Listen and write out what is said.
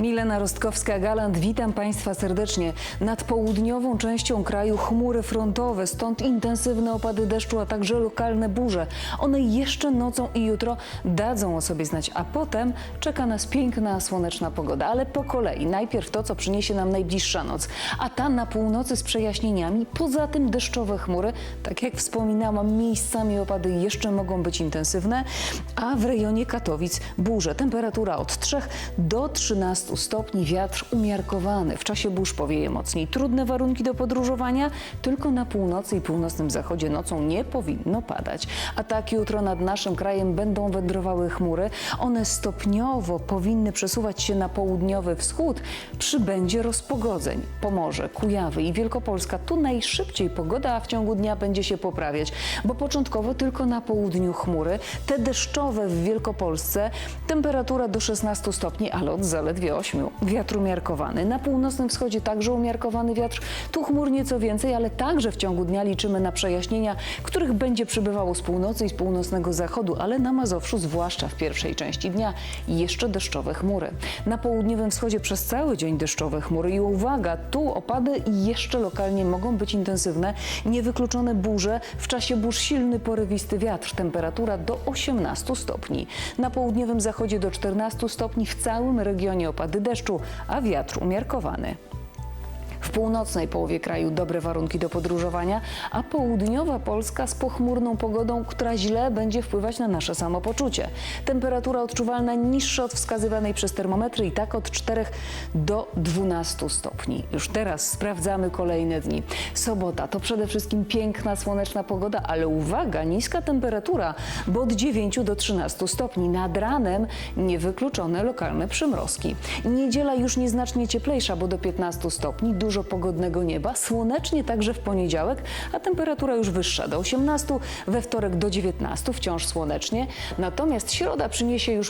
Milena Rostkowska-Galant, witam Państwa serdecznie. Nad południową częścią kraju chmury frontowe, stąd intensywne opady deszczu, a także lokalne burze. One jeszcze nocą i jutro dadzą o sobie znać, a potem czeka nas piękna, słoneczna pogoda. Ale po kolei. Najpierw to, co przyniesie nam najbliższa noc, a ta na północy z przejaśnieniami. Poza tym deszczowe chmury, tak jak wspominałam, miejscami opady jeszcze mogą być intensywne, a w rejonie Katowic burze. Temperatura od 3 do 13 stopni, wiatr umiarkowany. W czasie burz powieje mocniej. Trudne warunki do podróżowania, tylko na północy i północnym zachodzie nocą nie powinno padać. A tak jutro nad naszym krajem będą wędrowały chmury. One stopniowo powinny przesuwać się na południowy wschód. Przybędzie rozpogodzeń. Pomorze, Kujawy i Wielkopolska. Tu najszybciej pogoda, a w ciągu dnia będzie się poprawiać, bo początkowo tylko na południu chmury. Te deszczowe w Wielkopolsce temperatura do 16 stopni, ale od zaledwie 8. Wiatr umiarkowany. Na północnym wschodzie także umiarkowany wiatr. Tu chmur nieco więcej, ale także w ciągu dnia liczymy na przejaśnienia, których będzie przybywało z północy i z północnego zachodu, ale na Mazowszu, zwłaszcza w pierwszej części dnia, jeszcze deszczowe chmury. Na południowym wschodzie przez cały dzień deszczowe chmury i uwaga, tu opady jeszcze lokalnie mogą być intensywne, niewykluczone burze, w czasie burz silny porywisty wiatr, temperatura do 18 stopni. Na południowym zachodzie do 14 stopni, w całym regionie opady deszczu, a wiatr umiarkowany. Północnej połowie kraju dobre warunki do podróżowania, a południowa Polska z pochmurną pogodą, która źle będzie wpływać na nasze samopoczucie. Temperatura odczuwalna niższa od wskazywanej przez termometry i tak od 4 do 12 stopni. Już teraz sprawdzamy kolejne dni. Sobota to przede wszystkim piękna, słoneczna pogoda, ale uwaga, niska temperatura, bo od 9 do 13 stopni. Nad ranem niewykluczone lokalne przymrozki. Niedziela już nieznacznie cieplejsza, bo do 15 stopni, dużo pogodnego nieba, słonecznie także w poniedziałek, a temperatura już wyższa do 18, we wtorek do 19, wciąż słonecznie. Natomiast środa przyniesie już